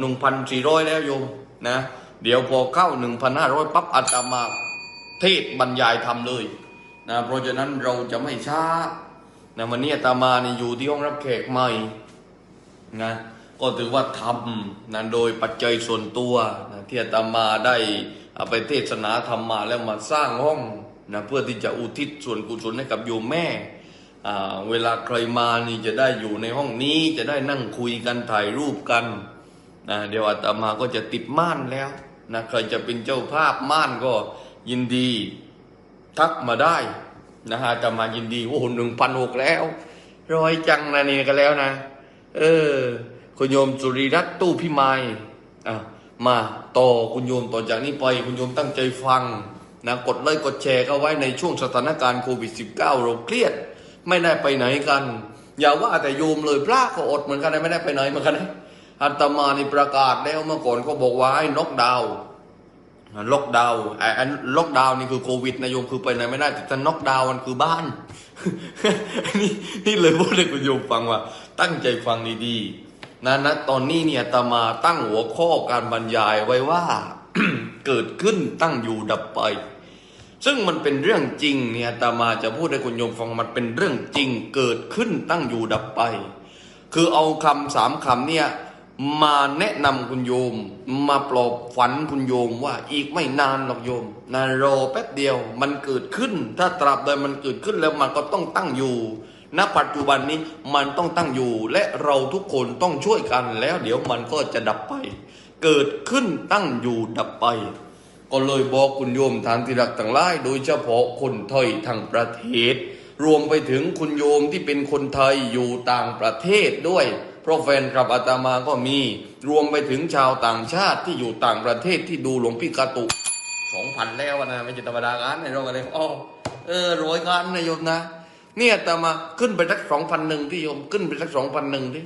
หนึ่งพันสี่ร้อยแล้วโยมนะ เดี๋ยวพอเข้าหนึ่งพันห้าร้อยปั๊บอาตมาเทศบรรยายทำเลยนะเพราะฉะนั้นเราจะไม่ช้านะวันนี้อาตมานี่อยู่ที่ห้องรับแขกใหม่นะก็ถือว่าทำนะโดยปัจจัยส่วนตัวนะที่อาตมาได้เอาไปเทศนาธรรมมาแล้วมาสร้างห้องนะเพื่อที่จะอุทิศส่วนกุศลให้กับโยมแม่เวลาใครมานี่จะได้อยู่ในห้องนี้จะได้นั่งคุยกันถ่ายรูปกัน นะเดี๋ยวอาตมาก็จะติดม่านแล้วนะใครจะเป็นเจ้าภาพม่านก็ยินดีทักมาได้นะฮะอาตมายินดีโอ้โหหนึ่งพันหกแล้วร้อยจังนะนี่ก็แล้วนะ เออ คุณโยมสุริรัตน์ตู้พิมายอะมาต่อคุณโยมต่อจากนี้ไปคุณโยมตั้งใจฟังนะกดไลค์กดแชร์เข้าไว้ในช่วงสถานการณ์โควิด -19 เราเครียด ไม่ได้ไปไหนกัน อย่าว่าแต่โยมเลยพระก็อดเหมือนกันนะไม่ได้ไปไหนเหมือนกันนะ อาตมานี่ประกาศแล้วเมื่อก่อนก็บอกว่าให้ล็อกดาวน์ล็อกดาวน์ไอ้ไอ้ล็อกดาวน์นี่คือโควิดนะโยมคือไปไหนไม่ได้แต่ถ้าล็อกดาวน์มันคือบ้านนี่นี่เลยพูดให้คุณโยมฟังว่า ตั้งใจฟังดีๆนะนะตอนนี้เนี่ยอาตมาตั้งหัวข้อการบรรยายไว้ว่า เกิดขึ้นตั้งอยู่ดับไป ซึ่งมันเป็นเรื่องจริงเนี่ยอาตมาจะพูดให้คุณโยมฟังมันเป็นเรื่องจริง เกิดขึ้นตั้งอยู่ดับไป คือเอาคำสามคำเนี่ย มาแนะนำคุณโยม มาปลอบฝันคุณโยมว่าอีกไม่นานหรอกโยมนารอแป๊บเดียวมันเกิดขึ้น ถ้าตราบใดมันเกิดขึ้นแล้วมันก็ต้องตั้งอยู่ ณ ปัจจุบันนี้มันต้องตั้งอยู่ และเราทุกคนต้องช่วยกันแล้วเดี๋ยวมันก็จะดับไป เกิดขึ้นตั้งอยู่ดับไป ก็เลยบอกคุณโยมทานที่รักต่างหลายโดยเฉพาะคนไทยทั้งประเทศ รวมไปถึงคุณโยมที่เป็นคนไทยอยู่ต่างประเทศด้วย เพราะแฟนคลับอาตมาก็มีรวมไปถึงชาวต่างชาติที่อยู่ต่างประเทศที่ดูหลวงพี่กาตุสองพันแล้วนะไม่ใช่ธรรมดาการในโรงอะไรอ๋อเออร้อยการนะโยมนะเนี่ยอาตมาขึ้นไปสักสองพันหนึ่งที่โยมขึ้นไปสักสองพันหนึ่งที่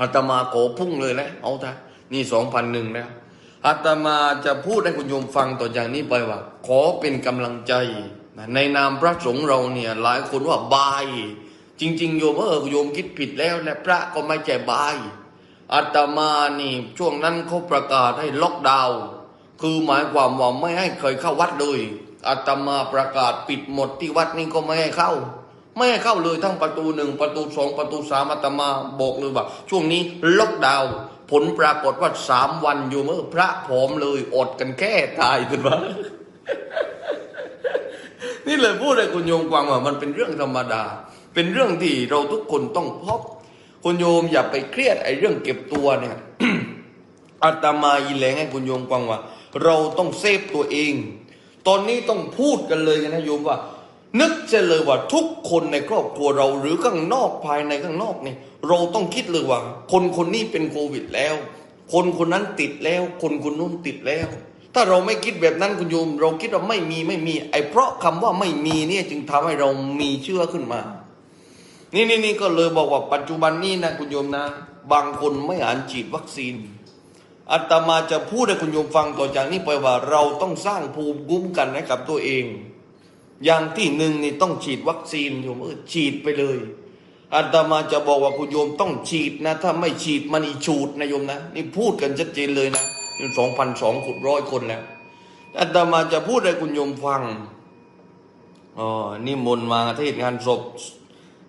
อาตมาโกพุ่งเลยแหละเอาท่านี่สองพันหนึ่งแล้วอาตมาจะพูดให้คุณโยมฟังต่อจากนี้ไปว่า ขอเป็นกำลังใจ ในนามพระสงฆ์เราเนี่ยหลายคนว่าบาย จริง ๆ โยมเออโยมคิดผิดแล้วและพระก็ไม่ใช่บายอาตมานี่ช่วงนั้นเขาประกาศให้ล็อกดาวน์คือหมายความว่าไม่ให้เคยเข้าวัดเลยอาตมาประกาศปิดหมดที่วัดนี่ก็ไม่ให้เข้า ไม่ให้เข้าเลยทั้งประตูหนึ่งประตูสองประตูสามอาตมาบอกเลยว่า ช่วงนี้ล็อกดาวน์ผลปรากฏว่าสามวันอยู่เมื่อพระผอมเลยอดกันแค่ตายถึงวะนี่เลยพูดให้คุณโยมฟังว่ามันเป็นเรื่องธรรมดา เป็นเรื่องที่เราทุกคนต้องพบคุณโยมอย่าไปเครียดไอ้เรื่องเก็บตัวเนี่ยอาตมาอีแหลงให้คุณโยมฟังว่า เราต้องเซฟตัวเอง ตอนนี้ต้องพูดกันเลยนะโยมว่า นึกจะเลยว่าทุกคนในครอบครัวเราหรือข้างนอกภายในข้างนอกเนี่ยเราต้องคิดเลยว่า คนคนนี้เป็นโควิดแล้ว คนคนนั้นติดแล้ว คนคนนู้นติดแล้ว ถ้าเราไม่คิดแบบนั้นคุณโยม เราคิดว่าไม่มีไม่มี ไอ้เพราะคำว่าไม่มีเนี่ยจึงทำให้เรามีเชื่อขึ้นมา นี่นี่นี่ก็เลยบอกว่าปัจจุบันนี้นะคุณโยมนะ บางคนไม่อ่านฉีดวัคซีนอาตมาจะพูดให้คุณโยมฟังต่อจากนี้ไปว่าเราต้องสร้างภูมิคุ้มกันให้กับตัวเอง อย่างที่หนึ่งนี่ต้องฉีดวัคซีนโยมเออฉีดไปเลยอาตมาจะบอกว่าคุณโยมต้องฉีดนะ ถ้าไม่ฉีดมันอีฉูดนะโยมนะ นี่พูดกันชัดเจนเลยนะนี่สองพันสองขุดร้อยคนแล้วอาตมาจะพูดให้คุณโยมฟังอ๋อนี่มนมาเทศงานศพ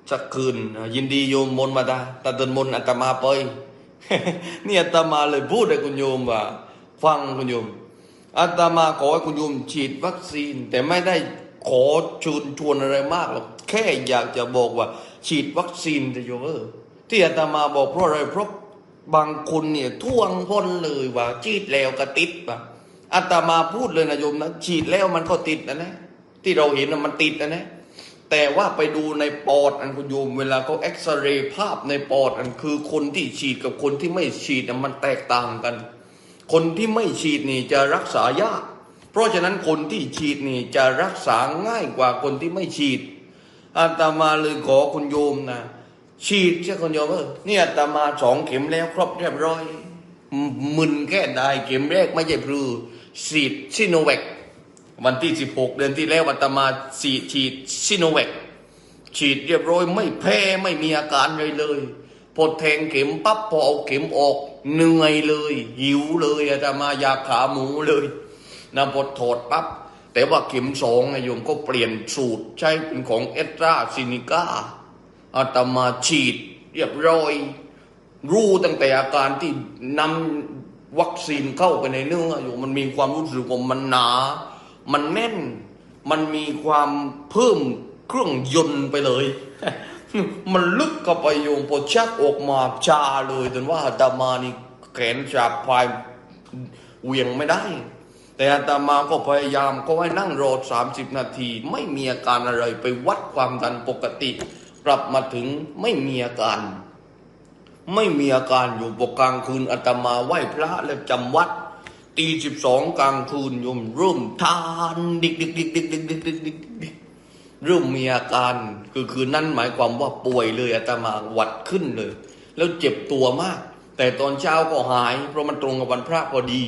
สักคืนยินดีโยมมนต์มาตาตาเดินมนต์อาตมาไปนี่อาตมาเลยพูดให้คุณโยมว่า ฟังคุณโยมอาตมาขอให้คุณโยมฉีดวัคซีน แต่ไม่ได้ขอชวนชวนอะไรมากหรอกแค่อยากจะบอกว่า ฉีดวัคซีนจะโยมเออที่อาตมาบอกเพราะอะไรเพราะบางคนเนี่ยท่วงพ้นเลยว่าฉีดแล้วก็ติดป่ะอาตมาพูดเลยนะโยมนะฉีดแล้วมันก็ติดนะนะที่เราเห็นนะมันติดนะนะ แต่ว่าไปดูในปอดอันคุณโยมเวลาเขาเอ็กซเรย์ภาพในปอดอันคือคนที่ฉีดกับคนที่ไม่ฉีดน่ะมันแตกต่างกัน คนที่ไม่ฉีดนี่จะรักษายาก เพราะฉะนั้นคนที่ฉีดนี่จะรักษาง่ายกว่าคนที่ไม่ฉีดอาตมาเลยขอคุณโยมนะฉีดใช่คุณโยมเออเนี่ยอาตมาสองเข็มแล้วครบเรียบร้อยมมึนแค่ได้เข็มแรกไม่ใช่พลือฉีดซิโนแวค วันที่ 16 เดือนที่แล้วอาตมาฉีดฉีดซิโนแวคฉีดเรียบร้อยไม่แพ้ไม่มีอาการเลยเลยพอแทงเข็มปั๊บพอเอาเข็มออกเหนื่อยเลย หิวเลยอาตมาอยากขาหมูเลยนะพอถอดปั๊บแต่ว่าเข็มสองนะโยมก็เปลี่ยนสูตรใช้เป็นของเอตราซินิก้าอาตมาฉีดเรียบร้อย รู้ตั้งแต่อาการที่นำวัคซีนเข้าไปในเนื้ออยู่มันมีความรู้สึกว่ามันหนา มันแน่น มันมีความเพิ่มเครื่องยนต์ไปเลย มันลึกเข้าไปโยมพอชักออกมาชาเลยจนว่าอาตมานี่แขนชาพายเหวียงไม่ได้ แต่อาตมาก็พยายามก็ให้นั่งรอสามสิบนาที ไม่มีอาการอะไรไปวัดความดันปกติ กลับมาถึงไม่มีอาการ ไม่มีอาการอยู่ปกกลางคืนอาตมาไหว้พระแล้วจำวัด ตีสิบสองกลางคืนยมเริ่มทานดิกดิกดิกดิกดิกดิกดิกดิกดิกเริ่มมีอาการคือคืนนั้นหมายความว่าป่วยเลยอาตมาหวัดขึ้นเลย แล้วเจ็บตัวมาก แต่ตอนเช้าก็หาย เพราะมันตรงกับวันพระพอดี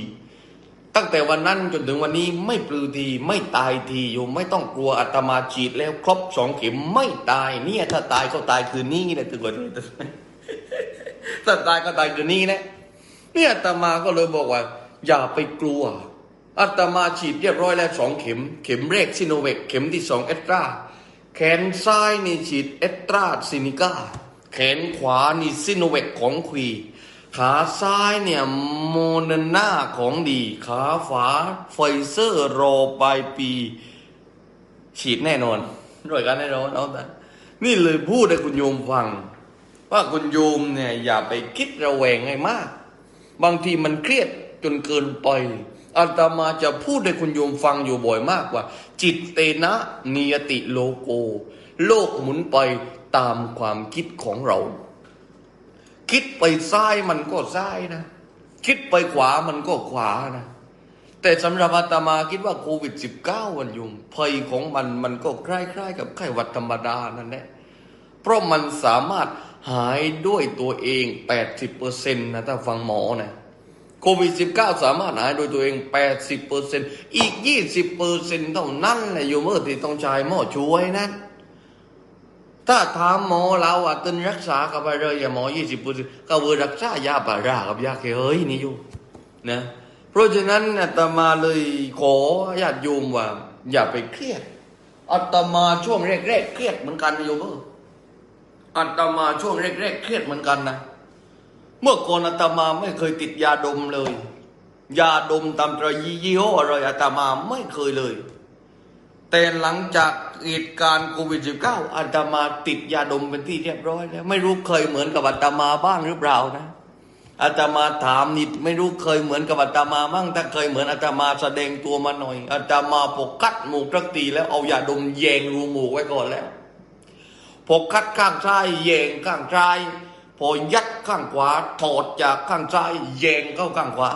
ตั้งแต่วันนั้นจนถึงวันนี้ไม่ปลือทีไม่ตายทีโยมไม่ต้องกลัวอาตมาฉีดแล้วครบสองเข็มไม่ตายเนี่ยถ้าตายก็ตายคืนนี้นะถึงวันถ้าตายก็ตายคืนนี้นะเนี่ยอาตมาก็เลยบอกว่า อย่าไปกลัวอาตมาฉีดเรียบร้อยแล้วสองเข็ม เข็มแรกซิโนเวคเข็มที่สองเอสตราแขนซ้ายนี่ฉีดเอสตราซินิก้าแขนขวานี่ซิโนเวคของควีขาซ้ายเนี่ยโมเดอร์นาของดี ขาขวาไฟเซอร์รอปลายปี ฉีดแน่นอนด้วยกันแน่นอนเอาแต่นี่เลยพูดให้คุณโยมฟัง ว่าคุณโยมเนี่ยอย่าไปคิดระแวงให้มาก บางทีมันเครียด จนเกินไปอาตมาจะพูดให้คุณโยมฟังอยู่บ่อยมากว่า จิตเตนะนิยติโลโก โลกหมุนไปตามความคิดของเรา คิดไปซ้ายมันก็ซ้ายนะ คิดไปขวามันก็ขวานะ แต่สำหรับอาตมาคิดว่าโควิด -19 วันยุงภัยของมันมันก็คล้ายๆ กับไข้หวัดธรรมดานั่นแหละเพราะมันสามารถหายด้วยตัวเอง 80%นะถ้าฟังหมอนะ โควิด -19 สามารถหายโดยตัวเอง 80%อีก 20%เท่านั้นแหละโยมเออที่ต้องใช้หมอช่วยนั้น ถ้าถามหมอเราอะตึนรักษากับไปเลยอย่าหมอ 20%ก็เวอรักษายาปารากับยาเคเฮ้ยนี่อยู่นะเพราะฉะนั้นอาตมาเลยขอญาติโยมว่า อย่าไปเครียดอาตมาช่วงแรกๆเครียดเหมือนกันนะโยมเอออาตมาช่วงแรกๆเครียดเหมือนกันนะ เมื่อก่อนอาตมาไม่เคยติดยาดมเลย ยาดมตามตรายี่ห้ออะไรอาตมาไม่เคยเลย แต่หลังจากเหตุการณ์โควิด -19 อาตมาติดยาดมเป็นที่เรียบร้อยแล้ว ไม่รู้เคยเหมือนกับอาตมาบ้างหรือเปล่านะอาตมาถามนิดไม่รู้เคยเหมือนกับอาตมาบ้างถ้าเคยเหมือนอาตมาแสดงตัวมาหน่อยอาตมาปกกัดหมูกรักตีแล้วเอายาดมแยงรูหมูไว้ก่อนแล้วพอคัดข้างซ้ายแยงข้างซ้าย พอยัดข้างขวาถอดจากข้างซ้ายแยงเข้าข้างขวา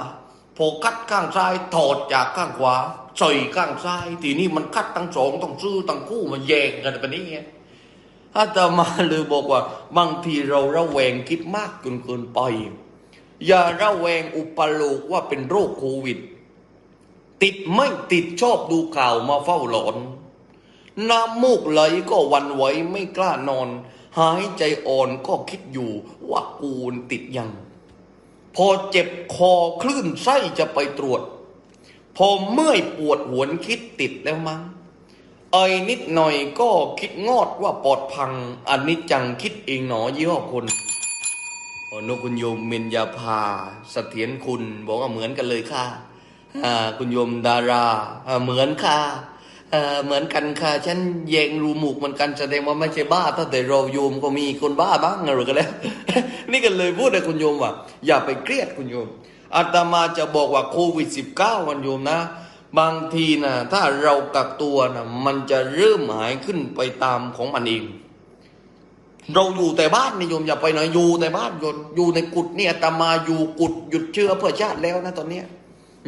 พอคัดข้างซ้ายถอดจากข้างขวาใส่ข้างซ้ายทีนี้มันคัดทั้งสองต้องซื้อทั้งคู่มาแยงกันแบบนี้ไงอาตมาเลยบอกว่า บางทีเราระแวงคิดมากจนเกินไป อย่าระแวงอุปโลกว่าเป็นโรคโควิด ติดไม่ติดชอบดูข่าวมาเฝ้าหลอนน้ำมูกไหลก็วันไหวไม่กล้านอน หายใจอ่อนก็คิดอยู่ว่ากูนติดยัง พอเจ็บคอคลื่นไส้จะไปตรวจ พอเมื่อยปวดหวนคิดติดแล้วมั้งไอ้นิดหน่อยก็คิดงอดว่าปอดพัง อันนี้จังคิดเองหนอยี่ห้อคนอนกคุณโยมเมนยาพาเสถียรคุณบอกว่าเหมือนกันเลยค่ะอ่าคุณโยมดาราเหมือนค่ะ เออเหมือนกันค่ะ ฉันแยงรูหมูกเหมือนกันแสดงว่าไม่ใช่บ้า ถ้าแต่เราโยมก็มีคนบ้าบ้างอะไรกันแล้ว นี่กันเลยพูดให้คุณโยมว่า อย่าไปเครียดคุณโยมอาตมาจะบอกว่าโควิด -19 มันโยมนะ บางทีนะถ้าเรากักตัวนะมันจะเริ่มหายขึ้นไปตามของมันเอง เราอยู่แต่บ้านนี่โยมอย่าไปไหนอยู่แต่บ้านโยมอยู่ในกุฏเนี่ยอาตมาอยู่กุฏหยุดเชื้อเพื่อชาติแล้วนะตอนเนี้ย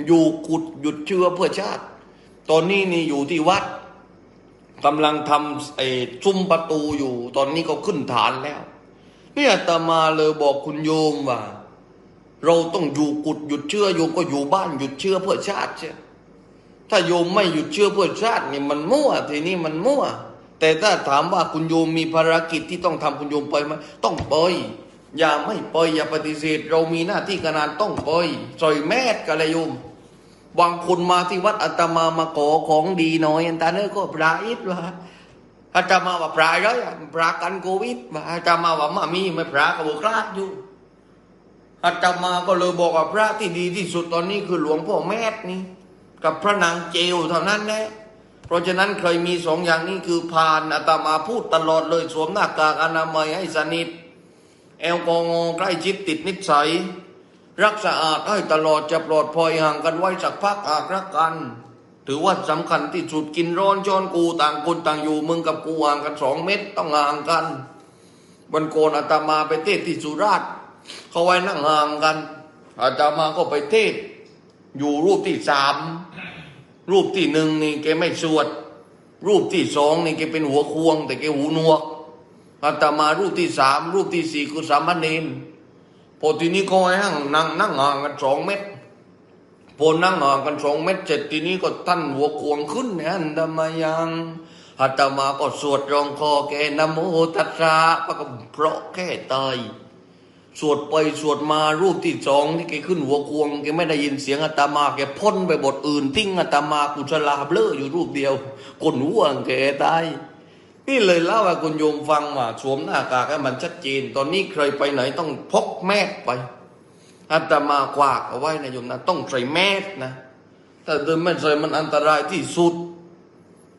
อยู่กุฏหยุดเชื้อเพื่อชาติ ตอนนี้นี่อยู่ที่วัดกำลังทำไอ้ซุ้มประตูอยู่ ตอนนี้ก็ขึ้นฐานแล้วเนี่ยตมาเลยบอกคุณโยมว่า เราต้องอยู่กุดหยุดเชื่อโยมก็อยู่บ้านหยุดเชื่อเพื่อชาติใช่ถ้าโยมไม่หยุดเชื่อเพื่อชาตินี่มันมั่วทีนี้มันมั่ว แต่ถ้าถามว่าคุณโยมมีภารกิจที่ต้องทำคุณโยมไปไหมต้องไปอย่าไม่ไปอย่าปฏิเสธ เรามีหน้าที่การงานต้องไปซอยแมดกันเลยโยม บางคนมาที่วัดอาตมามาขอของดีหน่อยอันตาเนอก็ปลาอิดว่าอาตมาว่าปลาเลยอะปลากันโควิดว่าอาตมาว่ามามีไม่ปลากระบอกคลาดอยู่อาตมาก็เลยบอกว่าพระที่ดีที่สุดตอนนี้คือหลวงพ่อแม่นี่ กับพระนางเจลเท่านั้นแหละเพราะฉะนั้นเคยมีสองอย่างนี้คือผ่านอาตมาพูดตลอดเลยสวมหน้ากากอนามัยให้สนิทแอลกอฮอล์ใกล้ชิดติดนิสัย รักสะอาดให้ตลอดจะปลอดภัยห่างกันไว้สักพักอากรักกัน ถือว่าสำคัญที่สุดกินร้อนช้อนกูต่างคนต่างอยู่มึงกับกูห่างกันสองเมตรต้องห่างกันวันโกนอาตมาไปเทศที่สุราษฎร์เขาไว้นั่งห่างกัน อาตมาก็ไปเทศ อยู่รูปที่สามรูปที่หนึ่งนี่แกไม่สวด รูปที่สองนี่แกเป็นหัวควง แต่แกหูหนวกอาตมารูปที่สามรูปที่สี่คือสามเณร อทีนี้ก็ให้นั่งนั่งนั่งห่างกันสองเมตรพอนั่งห่างกันสองเมตรเสร็จทีนี้ก็ท่านหัวควงขึ้นเนี่ยอันตมายังอาตมาก็สวดรองคอแกนโมตัสสะปะก็เพราะแค่ตายสวดไปสวดมารูปที่สองที่แกขึ้นหัวควงแกไม่ได้ยินเสียงอาตมาแกพ่นไปบทอื่น ทิ้งอาตมากุศลาเบลออยู่รูปเดียวคนหัวแกตาย นี่เลยเล่าให้คุณโยมฟังว่าสวมหน้ากากให้มันชัดเจน ตอนนี้เคยไปไหนต้องพกแมสไปอาตมากวากเอาไว้นะโยมนะต้องใส่แมสนะถ้าเดินไม่ใส่มันอันตรายที่สุด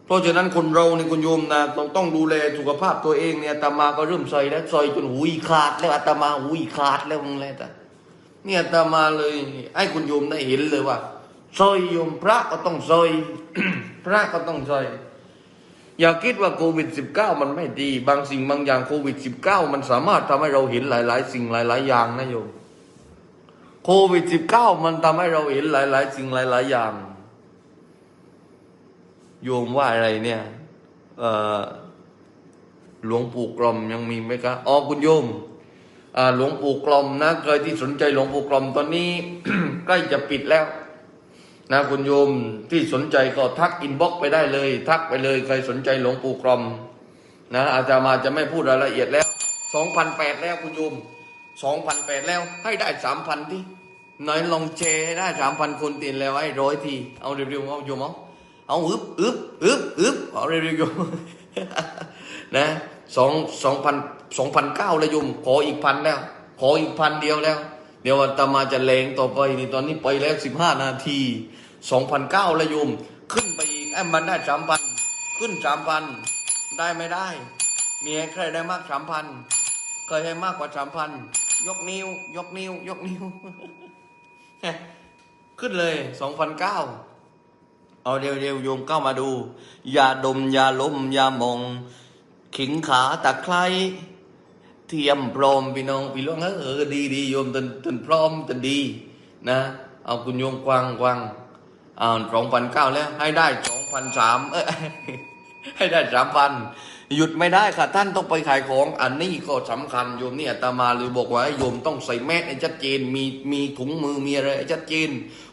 เพราะฉะนั้นคนเราในคุณโยมนะต้องต้องดูแลสุขภาพตัวเองเนี่ยอาตมาก็เริ่มใส่แล้วใส่จนหุยขาด แล้วอาตมาหุยขาดแล้วมึงเลยแต่เนี่ยอาตมาเลยให้คุณโยมได้เห็นเลยว่าใส่โยมพระก็ต้องใส่พระก็ต้องใส่ อย่าคิดว่าโควิด -19 มันไม่ดี บางสิ่งบางอย่างโควิด -19 มันสามารถทำให้เราเห็นหลาย ๆ สิ่งหลาย ๆ อย่างนะโยมโควิด -19 มันทำให้เราเห็นหลาย ๆ สิ่งหลาย ๆ อย่าง โยมว่าอะไรเนี่ยเอ่อหลวงปู่กลมยังมีไหมครับอ๋อคุณโยมอ่าหลวงปู่กลมนะใครที่สนใจหลวงปู่กลมตอนนี้ ใกล้จะปิดแล้ว นะคุณโยมที่สนใจก็ทักอินบ็อกไปได้เลย ทักไปเลยใครสนใจหลวงปู่กรมนะอาจารย์มาจะไม่พูดรายละเอียดแล้วสองพันแปดแล้วคุณโยมสองพันแปดแล้วให้ได้สามพันที่หน่อยลองแชให้ได้สามพันคนตีนแล้วให้ร้อยทีเอาเร็วๆเอาโยมเอาเอาอึบอึบอึบอึบเอาเร็วๆโยมนะสองสองพันสองพันเก้าแล้วโยมขออีกพันแล้ว ขออีกพันเดียวแล้ว เดี๋ยวอาตมาจะเลงต่อไปนี่ตอนนี้ไปแล้วสิบห้านาทีสองพันเก้าล้วโยม ขึ้นไปอีกไอ้มันได้สามพันขึ้นสามพันได้ไม่ได้ มีใครได้มากสามพันเคยให้มากกว่าสามพันยกนิ้ว ยกนิ้ว ยกนิ้ว ขึ้นเลยสองพันเก้าเอาเร็วๆโยมเข้ามาดูอย่าดมอย่าล้มอย่ามอง ขิงขาตะไคร้ เทียมพร้อมพี่น้องพี่น้องเออเออดีดีโยมตนตนพร้อมตนดีนะเอาคุณโยมกวางกวางอ่าสองพันเก้าแล้ว ให้ได้สองพันสามเออให้ได้สามพันหยุดไม่ได้ค่ะท่านต้องไปขายของ อันนี้ก็สำคัญโยมเนี่ยอาตมาเลยบอกว่าโยมต้องใส่แมสให้ชัดเจนมีมีถุงมือมีอะไรให้ชัดเจน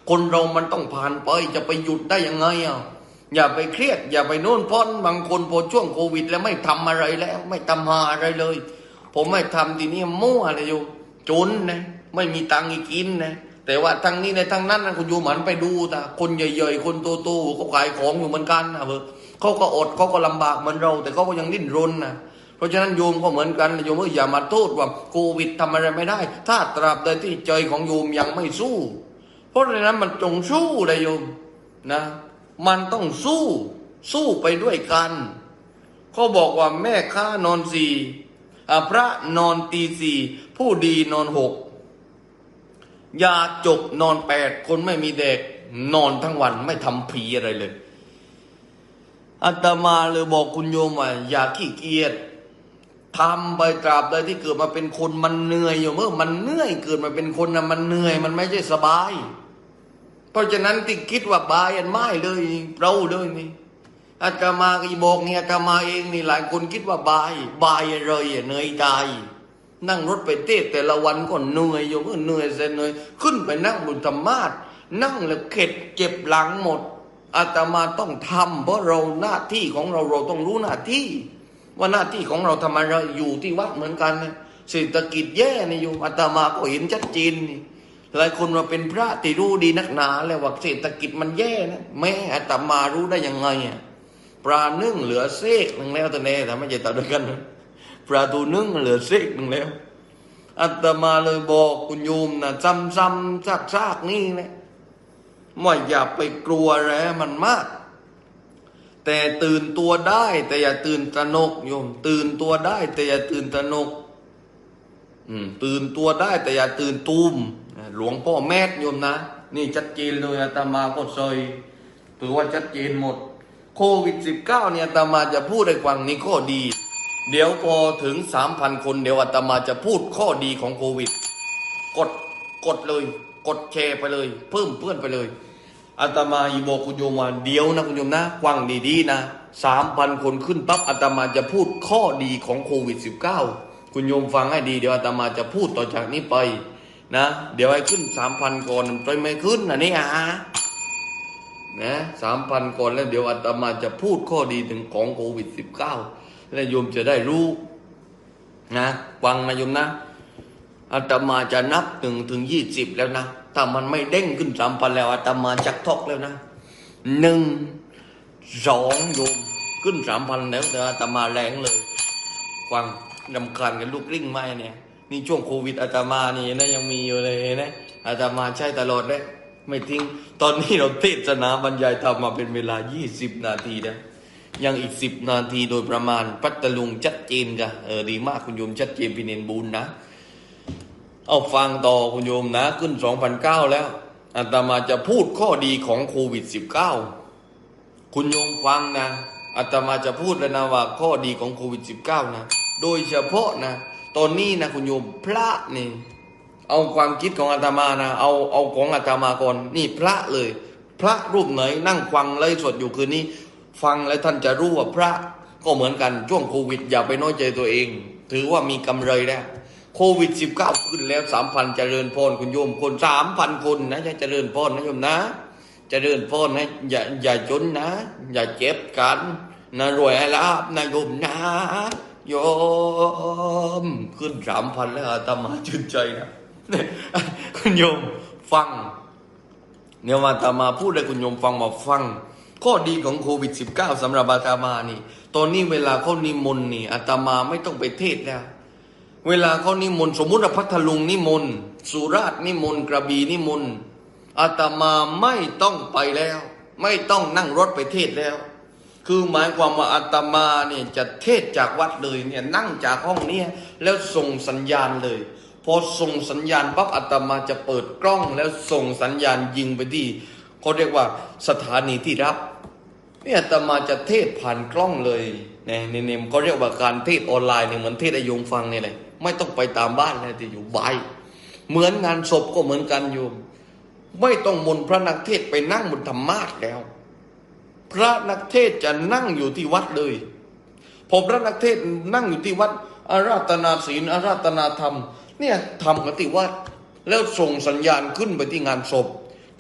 คนเรามันต้องผ่านไปจะไปหยุดได้ยังไงอะอย่าไปเครียด อย่าไปโน่นพ้นบางคนพอช่วงโควิด แล้วไม่ทำอะไรแล้ว ไม่ทำหาอะไรเลย ผมไม่ทำทีนี้มั่วเลยโยมจนนะไม่มีตังค์กินนะแต่ว่าทางนี้ในทางนั้นนะคุณโยมหันไปดูต่คนใหญ่ๆ คนโตๆเขาขายของอยู่เหมือนกันนะเบอเขาก็อดเขาก็ลำบากเหมือนเรา แต่เขาก็ยังดิ้นรนนะเพราะฉะนั้นโยมก็เหมือนกันโยมเอออย่ามาโทษว่าโควิดทำอะไรไม่ได้ ถ้าตราบใดที่ใจของโยมยังไม่สู้ เพราะฉะนั้นมันจงสู้เลยโยมนะ มันต้องสู้สู้ไปด้วยกันเขาบอกว่าแม่ค้านอนสี่ พระนอนตีสี่ผู้ดีนอนหกยาจกนอนแปดคนไม่มีเด็กนอนทั้งวันไม่ทำผีอะไรเลยอาตมาเลยบอกคุณโยมว่าอย่าขี้เกียจทำไปตราบใดที่เกิดมาเป็นคนมันเหนื่อยอยู่เมื่อมันเหนื่อยเกิดมาเป็นคนนะมันเหนื่อยมันไม่ใช่สบาย เพราะฉะนั้นที่คิดว่าบายอันไม่เลยเราเลยนี่ อาตมาก็บอกเนี่ยอาตมาเองนี่หลายคนคิดว่าบาย บายอะไรอะเหนื่อยตายนั่งรถไปเทศแต่ละวันก็เหนื่อยอยู่ก็เหนื่อยเสียเหนื่อยขึ้นไปนั่งบนธรรมาสนั่งแล้วเข็ดเจ็บหลังหมดอาตมาต้องทำเพราะเราหน้าที่ของเราเราต้องรู้หน้าที่ ว่าหน้าที่ของเราทำอะไรอยู่ที่วัดเหมือนกันเศรษฐกิจแย่นี่โยมอาตมาก็เห็นชัดเจนนี่หลายคนมาเป็นพระที่รู้ดีนักหนาแล้วว่าเศรษฐกิจมันแย่นะแม่อาตมารู้ได้ยังไงอะ ปลานึ่งเหลือเศษหนึ่งแล้วต่แน่แต่ไม่ใช่ต่อด้วยกันปลาตูนึ่งเหลือเศษหนึ่งแล้วอาตมาเลยบอกคุณโยมนะซ้ำๆซากๆนี่แหละไม่อย่าไปกลัวแล้มันมาก แต่ตื่นตัวได้ แต่อย่าตื่นตระหนกโยม ตื่นตัวได้ แต่อย่าตื่นตระหนกอืมตื่นตัวได้ แต่อย่าตื่นตูมหลวงพ่อแม่โยมนะ นี่ชัดเจนเลยอาตมาก็ซอยถือว่าชัดเจนหมด โควิด -19 เนี่ยอาตมาจะพูดให้ฟังนี่ข้อดี เดี๋ยวพอถึงสามพันคนเดี๋ยวอาตมาจะพูดข้อดีของโควิด กดกดเลย กดแชร์ไปเลย เพิ่มเพื่อนไปเลยอาตมาอีบอกคุณโยมว่าเดี๋ยวนะคุณโยมนะฟังดีๆนะสามพันคนขึ้นปั๊บอาตมาจะพูดข้อดีของโควิด -19 คุณโยมฟังให้ดี เดี๋ยวอาตมาจะพูดต่อจากนี้ไปนะ เดี๋ยวให้ขึ้นสามพันก่อนไปไม่ขึ้นนะนี่อะ นะสามพันก่อนแล้วเดี๋ยวอาตมาจะพูดข้อดีถึงของโควิด -19 และโยมจะได้รู้นะฟังนะโยมนะอาตมาจะนับหนึ่งถึงยี่สิบแล้วนะ ถ้ามันไม่เด้งขึ้นสามพันแล้วอาตมาจักทอกแล้วนะหนึ่งสองโยมขึ้นสามพันแล้วแต่อาตมาแรงเลยฟังนำคาญกันลูกกลิ้งไม้เนี่ย นี่ช่วงโควิดอาตมานี่นะยังมีอยู่เลยนะอาตมาใช้ตลอดเลย ไม่ทิ้ง ตอนนี้เราเทศนาบรรยายธรรมมาเป็นเวลา 20 นาทีแล้วยังอีก 10 นาทีโดยประมาณพัทลุงชัดเจนกะเออดีมากคุณโยมชัดเจนพินเนนบูลนะ เอาฟังต่อคุณโยมนะ ขึ้น 2009 แล้วอาตมาจะพูดข้อดีของโควิด -19 คุณโยมฟังนะอาตมาจะพูดแล้วนะว่าข้อดีของโควิด -19 นะ โดยเฉพาะนะ ตอนนี้นะคุณโยมพระนี่ เอาความคิดของอาตมานะเอาเอาของอาตมาก่อนนี่พระเลย พระรูปไหนนั่งฟังไลฟ์สดอยู่คืนนี้ ฟังแล้วท่านจะรู้ว่าพระก็เหมือนกันช่วงโควิด อย่าไปน้อยใจตัวเอง ถือว่ามีกำไรแล้วโควิด 19 ขึ้นแล้ว3,000เจริญพรคุณโยมคน3,000คนนะจะเจริญพรนะโยมนะเจริญพรนะอย่าอย่าจนนะ อย่าเจ็บกันนะรวยให้ลาบนะโยมนะโยมขึ้น3,000แล้วอาตมาชื่นใจนะ คุณโยมฟังเนี่ยมาตามาพูดให้คุณโยมฟังมาฟังข้อดีของโควิด -19 สำหรับอาตมานี่ ตอนนี้เวลาเขานิมนต์นี่อาตมาไม่ต้องไปเทศแล้ว เวลาเขานิมนต์สมมุติว่าพัทลุงนิมนต์สุราษฎร์นิมนต์กระบี่นิมนต์อาตมาไม่ต้องไปแล้ว ไม่ต้องนั่งรถไปเทศแล้ว คือหมายความว่าอาตมาเนี่ยจะเทศจากวัดเลยเนี่ยนั่งจากห้องเนี้ยแล้วส่งสัญญาณเลย พอส่งสัญญาณปั๊บอาตมาจะเปิดกล้องแล้วส่งสัญญาณยิงไปที่เขาเรียกว่าสถานีที่รับเนี่ยอาตมาจะเทศผ่านกล้องเลยเนี่ยนี่ยเนี่ยเขาเรียกว่าการเทศออนไลน์เนี่ยเหมือนเทศอาโยมฟังเนี่ยเลยไม่ต้องไปตามบ้านเลยที่อยู่บ่ายเหมือนงานศพก็เหมือนกันโยมไม่ต้องมนพระนักเทศไปนั่งบนธรรมาสแล้ว พระนักเทศจะนั่งอยู่ที่วัดเลยพอพระนักเทศนั่งอยู่ที่วัดอาราธนาศีลอาราธนาธรรม เนี่ยทำกันที่วัดแล้วส่งสัญญาณขึ้นไปที่งานศพ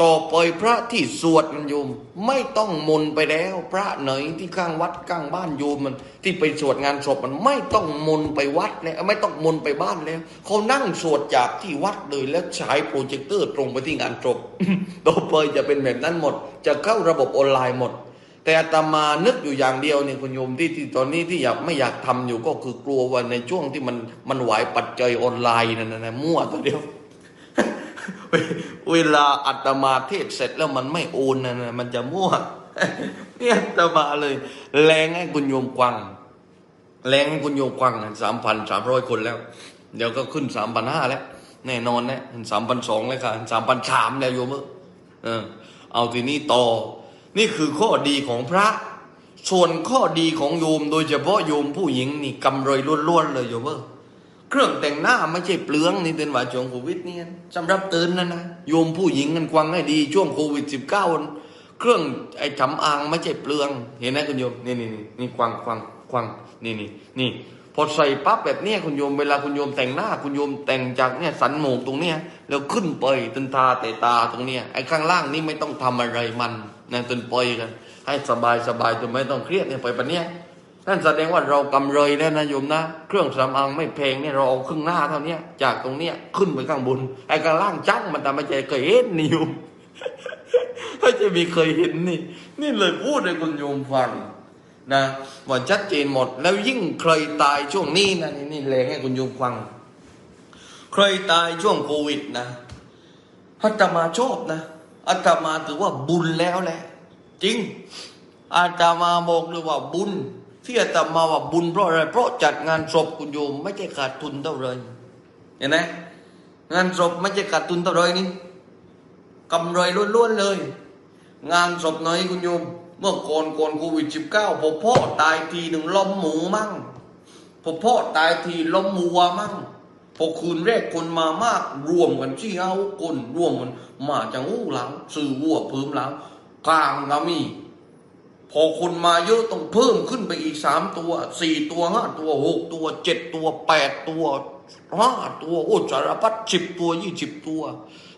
ต่อไปพระที่สวดมันโยม ไม่ต้องมนต์ไปแล้ว พระไหนที่ข้างวัดข้างบ้านโยมมัน ที่ไปสวดงานศพมันไม่ต้องมนต์ไปวัดแล้วไม่ต้องมนต์ไปบ้านแล้วเขานั่งสวดจากที่วัดเลยแล้วฉายโปรเจคเตอร์ตรงไปที่งานศพต่อไปจะเป็นแบบนั้นหมด จะเข้าระบบออนไลน์หมด แต่อาตมานึกอยู่อย่างเดียวเนี่ยคุณโยมที่ที่ตอนนี้ที่อยากไม่อยากทำอยู่ก็คือกลัวว่าในช่วงที่มันมันไหวปัจจัยออนไลน์นั่นนะมั่วตัวเดียว เวลาอาตมาเทศเสร็จแล้วมันไม่โอนนะนนะมันจะมั่วเนี่ยอาตมาเลย แรงให้คุณโยมกวังแรงให้คุณโยมกวังสามพันสามร้อยคนแล้ว เดี๋ยวก็ขึ้นสามพันห้าแล้ว แน่นอนนะสามพันสองเลยค่ะสามพันสามแล้วโยมเออเอาทีนี้ต่อ นี่คือข้อดีของพระ ส่วนข้อดีของโยมโดยเฉพาะโยมผู้หญิงนี่กำไรล้วนๆเลยโยมเออเครื่องแต่งหน้าไม่ใช่เปลืองนี่เป็นว่าช่วงโควิดนี่สำหรับเตือนนะนะโยมผู้หญิงกันควังให้ดีช่วงโควิด -19 เครื่องไอ้จำอางไม่ใช่เปลือง เห็นไหมคุณโยมนี่นี่นี่ควังควังควังนี่นี่นี่พอใส่ปั๊บแบบนี้คุณโยมเวลาคุณโยมแต่งหน้า คุณโยมแต่งจากเนี่ยสันโหมกตรงเนี้ยแล้วขึ้นไปตึนตาแต่ตาตรงเนี้ยไอ้ข้างล่างนี่ไม่ต้องทำอะไรมัน นะตึนปล่อยกัน ให้สบายสบายจนไม่ต้องเครียดเนี่ยไปปะเนี้ยนั่นแสดงว่าเรากำไรแล้วนะโยมนะ เครื่องสำอางไม่แพงเนี่ยเราเอาครึ่งหน้าเท่านี้จากตรงเนี้ยขึ้นไปข้างบนไอ้ข้างล่างจังมันแต่ไม่ใจเคยเห็นนี่โยมไม่จะมีเคยเห็นนี่ นี่เลยพูดให้คุณโยมฟังนะว่าชัดเจนหมด แล้วยิ่งใครตายช่วงนี้นะนี่นี่แรงให้คุณโยมฟัง ใครตายช่วงโควิดนะอาตมาชอบนะ อาตมาถือว่าบุญแล้วแหละ จริง อาตมาบอกเลยว่าบุญ ที่อาตมาว่าบุญเพราะอะไร เพราะจัดงานศพคุณโยม ไม่ใช่ขาดทุนเท่าไหรเห็นไหมงานศพไม่ใช่ขาดทุนเท่าไหรนี่กำไรล้วนๆเลย งานศพไหนคุณโยม เมื่อก่อนก่อนโควิด -19 พอพ่อตายทีหนึ่งล้มหมูมั่งพอพ่อตายทีล้มวัวมั่ง พอคืนแรกคนมามากรวมกันที่เอาคนรวมกันมาจังอู้หลังสื่อวัวเพิ่มหลังกลางก็มีพอคนมาเยอะต้องเพิ่มขึ้นไปอีกสามตัวสี่ตัวห้าตัวหกตัวเจ็ดตัวแปดตัวห้าตัวโอ้สารพัดสิบตัวยี่สิบตัว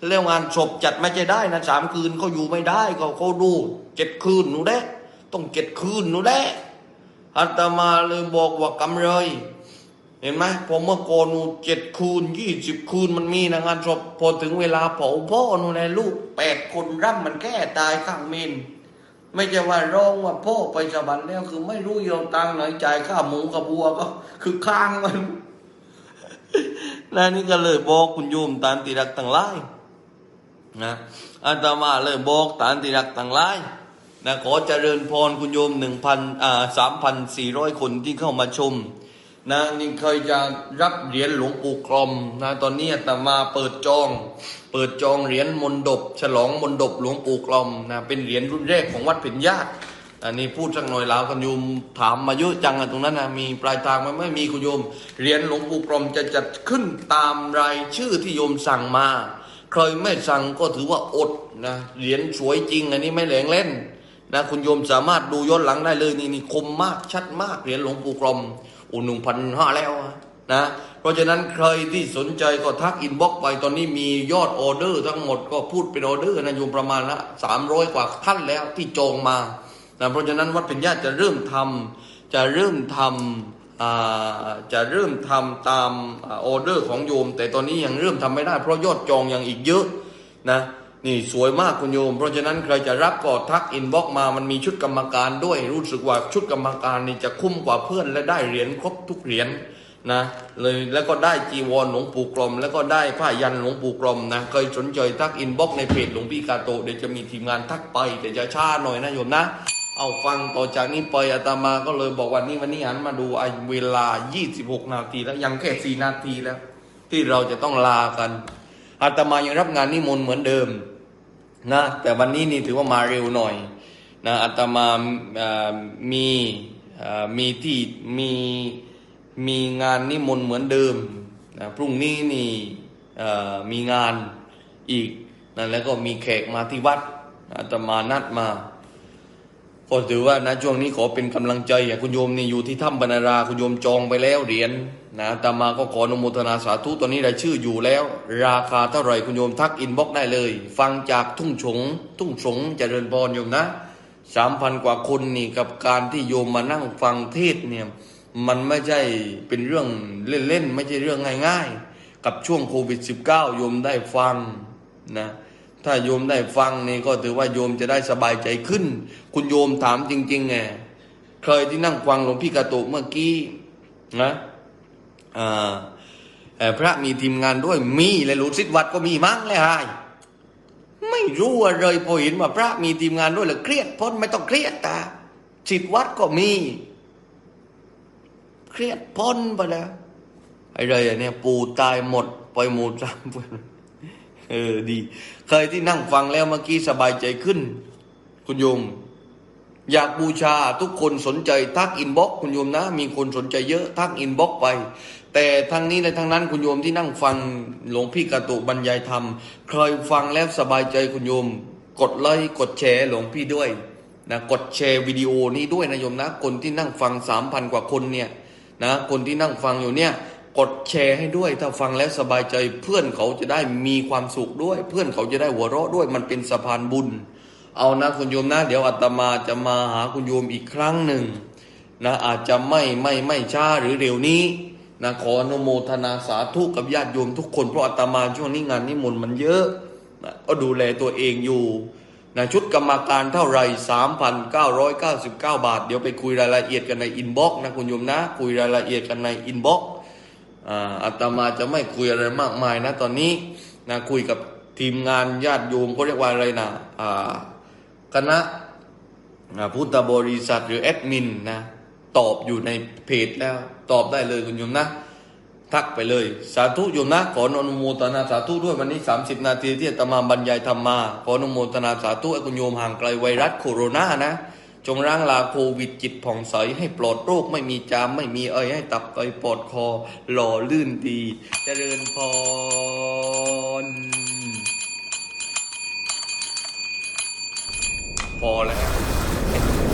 แล้วงานศพจัดไม่ใช่ได้นะสามคืนเขาอยู่ไม่ได้เขาเขาดูเจ็ดคืนหนูแด้ต้องเจ็ดคืนหนูแด้อาตมาเลยบอกว่ากำไร เห็นไหมพอเมื่อก่อนูเจ็ดคืนยี่สิบคืนมันมีนะงานศพพอถึงเวลาเผาพ่อหนูในลูกแปดคนร่ำมันแก้ตายข้างเมนไม่ใช่ว่าร้องว่าพ่อไปสวรรค์แล้ว คือไม่รู้โยมตังไหนจ่ายค่าหมูกับบัวก็ คือค้างมันนะนี่ก็เลยบอกคุณโยมตานติรักต่างหลายนะอาตมาเลยบอกตานติรักต่างหลายนะขอเจริญพรคุณโยมหนึ่งพันอ่าสามพันสี่ร้อยคนที่เข้ามาชม นะนี่เคยจะรับเหรียญหลวงปู่กรมนะตอนนี้อาตมาเปิดจอง เปิดจองเหรียญมนดบ ฉลองมนดบหลวงปู่กลมนะเป็นเหรียญรุ่นแรกของวัดเพ็ญญาติอันนี้พูดสักหน่อยแล้วกันโยมถามมาเยอะจังอะตรงนั้นนะมีปลายทางไมันไม่มีคุณโยมเหรียญหลวงปู่กลมจะจัดขึ้นตามรายชื่อที่โยมสั่งมาใครไม่สั่งก็ถือว่าอดนะเหรียญสวยจริง อันนี้ไม่แหลงเล่นนะคุณโยมสามารถดูย้อนหลังได้เลยนี่นี่คมมากชัดมากเหรียญหลวงปู่กลม อุหนึ่งพันห้าแล้วนะ เพราะฉะนั้นใครที่สนใจก็ทักอินบ็อกไปตอนนี้มียอดออเดอร์ทั้งหมดก็พูดเป็นออเดอร์นะโยมประมาณละสามร้อยกว่าท่านแล้วที่จองมานะเพราะฉะนั้นวัดเป็นญาติจะเริ่มทำจะเริ่มทำอ่าจะเริ่มทำตามอออเดอร์ของโยม แต่ตอนนี้ยังเริ่มทำไม่ได้เพราะยอดจองยังอีกเยอะนะ นี่สวยมากคุณโยม เพราะฉะนั้นใครจะรับก็ทักอินบ็อกมามันมีชุดกรรมการด้วยรู้สึกว่าชุดกรรมการนี่จะคุ้มกว่าเพื่อนและได้เหรียญครบทุกเหรียญนะเลยแล้วก็ได้จีวรหลวงปู่กลม แล้วก็ได้ผ้ายันหลวงปู่กลมนะเคยสนใจทักอินบ็อกในเพจหลวงพี่กาโตเดี๋ยวจะมีทีมงานทักไป แต่จะช้าหน่อยนะโยมนะ เอาฟังต่อจากนี้ไปอาตมาก็เลยบอกวันนี้วันนี้หันมาดูไอเวลา 26 นาทีแล้วยังแค่ 4 นาทีแล้ว ที่เราจะต้องลากันอาตมายังรับงานนิมนต์เหมือนเดิม นะแต่วันนี้นี่ถือว่ามาเร็วหน่อยนะอาตมามีมีที่มีมีงานนิมนต์เหมือนเดิมนะพรุ่งนี้นี่มีงานอีกนะแล้วก็มีแขกมาที่วัดอาตมานัดมาก็ถือว่านะช่วงนี้ขอเป็นกำลังใจอย่าคุณโยมนี่อยู่ที่ถ้ำบรรณาราคุณโยมจองไปแล้วเหรียญ นะอาตมาก็ขออนุโมทนาสาธุตอนนี้รายชื่ออยู่แล้ว ราคาเท่าไหร่คุณโยมทักอินบ็อกได้เลย ฟังจากทุ่งฉงทุ่งสงเจริญพรโยมนะสามพันกว่าคนนี่กับการที่โยมมานั่งฟังเทศเนี่ยมันไม่ใช่เป็นเรื่องเล่นๆ ไม่ใช่เรื่องง่ายๆ กับช่วงโควิด -19 โยมได้ฟังนะถ้าโยมได้ฟังนี่ก็ถือว่าโยมจะได้สบายใจขึ้น คุณโยมถามจริงๆไงเคยที่นั่งฟังหลวงพี่กาโตะเมื่อกี้นะ พระมีทีมงานด้วยมีและลูกศิษย์วัดก็มีมั้งเลยฮายไม่รู้อะไรพอเห็นว่าพระมีทีมงานด้วยเลยเครียดพ้นไม่ต้องเครียดตาศิษย์วัดก็มี เครียดพ้นไปแล้วไอ้ไรอะเนี่ยปู่ตายหมดไปหมู่สามไปเออดี เคยที่นั่งฟังแล้วเมื่อกี้สบายใจขึ้น คุณโยม อยากบูชาทุกคนสนใจทักอินบ็อกคุณโยมนะ มีคนสนใจเยอะทักอินบ็อกไป แต่ทางนี้และทางนั้นคุณโยมที่นั่งฟังหลวงพี่กาตุบรรยายธรรมเคยฟังแล้วสบายใจคุณโยม กดไลค์กดแชร์หลวงพี่ด้วยนะกดแชร์วิดีโอนี้ด้วยนะโยมนะ คนที่นั่งฟังสามพันกว่าคนเนี่ยนะคนที่นั่งฟังอยู่เนี่ยกดแชร์ให้ด้วย ถ้าฟังแล้วสบายใจเพื่อนเขาจะได้มีความสุขด้วย เพื่อนเขาจะได้หัวเราะด้วยมันเป็นสะพานบุญ เอานะคุณโยมนะ เดี๋ยวอาตมาจะมาหาคุณโยมอีกครั้งหนึ่งนะอาจจะไม่ไม่ไม่ช้าหรือเร็วนี้นะขออนุโมทนาสาธุกับญาติโยมทุกคนเพราะอาตมาช่วงนี้งานนิมนต์มันเยอะนะก็ดูแลตัวเองอยู่นะชุดกรรมการเท่าไหร่3,999 บาท เดี๋ยวไปคุยรายละเอียดกันในอินบ็อกซ์นะคุณโยมนะ คุยรายละเอียดกันในอินบ็อกซ์อ่าอาตมาจะไม่คุยอะไรมากมายนะตอนนี้นะคุยกับทีมงานญาติโยมเขาเรียกว่าอะไรนะอ่า คณะพุทธบริษัทหรือแอดมินนะตอบอยู่ในเพจแล้ว ตอบได้เลยคุณโยมนะ ทักไปเลย สาธุโยมนะ ขออนุโมทนาสาธุด้วยวันนี้ 30 นาทีที่ตมาบรรยายธรรมมาขออนุโมทนาสาธุให้คุณโยมห่างไกลไวรัสโคโรนานะ จงร่างลาโควิดจิตผ่องใสให้ปลอดโรคไม่มีจาม ไม่มีเอ้ยให้ตับไตปอดคอ หล่อลื่นดี เจริญพร พอแล้ว